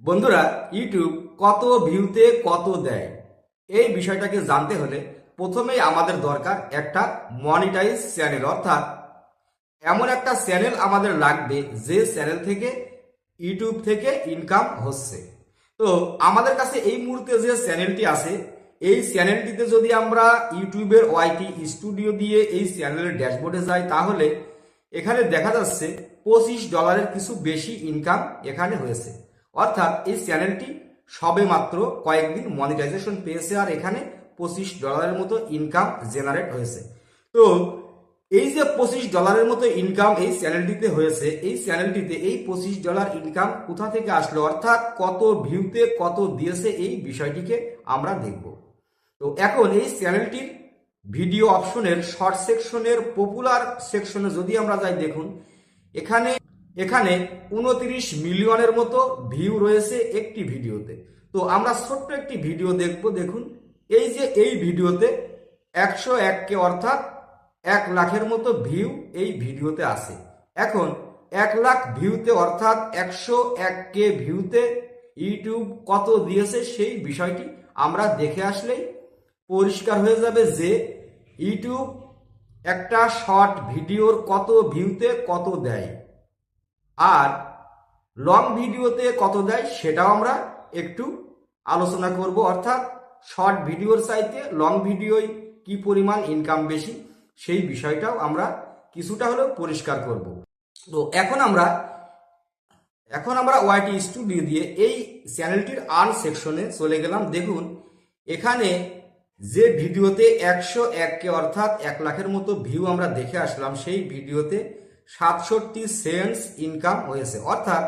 বন্ধুরা, ইউটিউব কত ভিউতে কত দেয়? এই বিষয়টাকে জানতে হলে প্রথমেই আমাদের দরকার একটা মনিটাইজ চ্যানেল অর্থাৎ এমন একটা চ্যানেল আমাদের লাগবে যে চ্যানেল থেকে ইউটিউব থেকে ইনকাম হচ্ছে। তো আমাদের কাছে এই মুহূর্তে যে চ্যানেলটি আছে, এই চ্যানেলটিতে যদি আমরা ইউটিউবের ওয়াইটি স্টুডিও দিয়ে এই চ্যানেলের ড্যাশবোর্ডে যাই, তাহলে এখানে দেখা যাচ্ছে পঁচিশ ডলারের কিছু বেশি ইনকাম এখানে হয়েছে। অর্থাৎ এই চ্যানেলটি সবে মাত্র কয়েকদিন মনিটাইজেশন পেয়েছে আর এখানে পঁচিশ ডলারের মতো ইনকাম জেনারেট হয়েছে। তো এই যে পঁচিশ ডলারের মতো ইনকাম এই চ্যানেলটিতে হয়েছে, এই চ্যানেলটিতে এই পঁচিশ ডলার ইনকাম কোথা থেকে আসলো, অর্থাৎ কত ভিউতে কত দিয়েছে এই বিষয়টিকে আমরা দেখব। তো এখন এই চ্যানেলটির ভিডিও অপশনের শর্ট সেকশনের পপুলার সেকশনে যদি আমরা যাই দেখুন, এখানে এখানে উনত্রিশ মিলিয়নের মতো ভিউ রয়েছে একটি ভিডিওতে। তো আমরা ছোট্ট একটি ভিডিও দেখব, দেখুন। এই যে এই ভিডিওতে একশো এককে অর্থাৎ এক লাখের মতো ভিউ এই ভিডিওতে আছে এখন এক লাখ ভিউতে অর্থাৎ একশো এক কে ভিউতে ইউটিউব কত দিয়েছে সেই বিষয়টি আমরা দেখে আসলেই পরিষ্কার হয়ে যাবে যে ইউটিউব একটা শর্ট ভিডিওর কত ভিউতে কত দেয়। আর লং ভিডিওতে কত দেয় সেটাও আমরা একটু আলোচনা করব। অর্থাৎ শর্ট ভিডিওর চাইতে লং ভিডিওয় কি পরিমাণ ইনকাম বেশি সেই বিষয়টাও আমরা কিছুটা হলেও পরিষ্কার করব। তো এখন আমরা এখন আমরা ওয়াইটি স্টুডিও দিয়ে এই চ্যানেলটির আর্ন সেকশনে চলে গেলাম। দেখুন, এখানে যে ভিডিওতে একশো এককে অর্থাৎ এক লাখের মতো ভিউ আমরা দেখে আসলাম, সেই ভিডিওতে সাতষট্টি সেন্টস ইনকাম হয়েছে। অর্থাৎ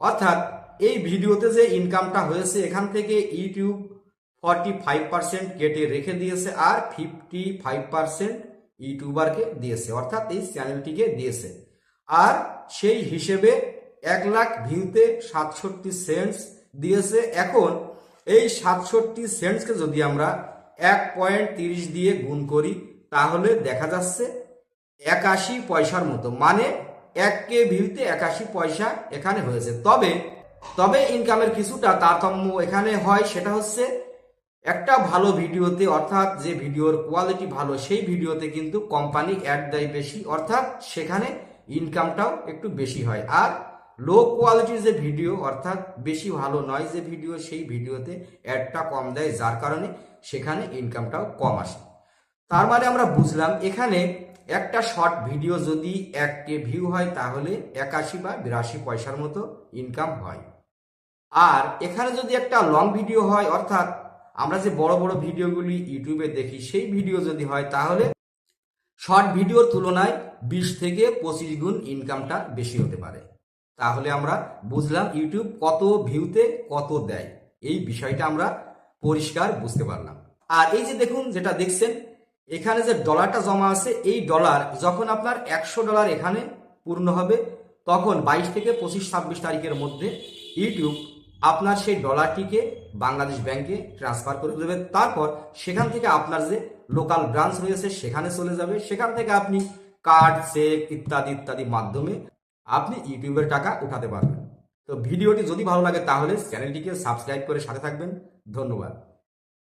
অর্থাৎ এই ভিডিওতে যে ইনকামটা হয়েছে, এখান থেকে ইউটিউব ফর্টি ফাইভ পার্সেন্ট কেটে রেখে দিয়েছে আর ফিফটি ফাইভ পার্সেন্ট ইউটিউবারকে দিয়েছে। অর্থাৎ এই চ্যানেলটিকে দিয়েছে। আর সেই হিসেবে এক লাখ ভিউতে সাতষট্টি সেন্টস দিয়েছে। এখন এই সাতষট্টি সেন্টসকে যদি আমরা এক পয়েন্ট তিরিশ দিয়ে গুণ করি, তাহলে দেখা যাচ্ছে একাশি পয়সার মতো। মানে এক কে ভিউতে একাশি পয়সা এখানে হয়েছে। তবে তবে ইনকামের কিছুটা তারতম্য এখানে হয়, সেটা হচ্ছে একটা ভালো ভিডিওতে, অর্থাৎ যে ভিডিওর কোয়ালিটি ভালো, সেই ভিডিওতে কিন্তু কোম্পানি অ্যাড দেয় বেশি, অর্থাৎ সেখানে ইনকামটাও একটু বেশি হয়। আর লো কোয়ালিটির যে ভিডিও, অর্থাৎ বেশি ভালো নয় যে ভিডিও, সেই ভিডিওতে অ্যাডটা কম দেয়, যার কারণে সেখানে ইনকামটাও কম আসে। তার মানে আমরা বুঝলাম, এখানে একটা শর্ট ভিডিও যদি এক কে ভিউ হয়, তাহলে একাশি বা বিরাশি পয়সার মতো ইনকাম হয়। আর এখানে যদি একটা লং ভিডিও হয়, অর্থাৎ আমরা যে বড় বড় ভিডিওগুলি ইউটিউবে দেখি, সেই ভিডিও যদি হয়, তাহলে শর্ট ভিডিওর তুলনায় বিশ থেকে পঁচিশ গুণ ইনকামটা বেশি হতে পারে। তাহলে আমরা বুঝলাম ইউটিউব কত ভিউতে কত দেয়। এই বিষয়টা আমরা পরিষ্কার বুঝতে পারলাম। আর এই যে দেখুন, যেটা দেখছেন এখানে যে ডলারটা জমা আছে, এই ডলার যখন আপনার একশো ডলার এখানে পূর্ণ হবে, তখন বাইশ থেকে পঁচিশ, ছাব্বিশ তারিখের মধ্যে ইউটিউব আপনার সেই ডলারটিকে বাংলাদেশ ব্যাংকে ট্রান্সফার করে দেবে। তারপর সেখান থেকে আপনার যে লোকাল ব্রাঞ্চ রয়েছে, সেখানে চলে যাবে। সেখান থেকে আপনি কার্ড চেক ইত্যাদি ইত্যাদি মাধ্যমে আপনি ইউটিউবের টাকা উঠাতে পারবেন। তো ভিডিওটি যদি ভালো লাগে, তাহলে চ্যানেলটিকে সাবস্ক্রাইব করে সাথে থাকবেন। ধন্যবাদ।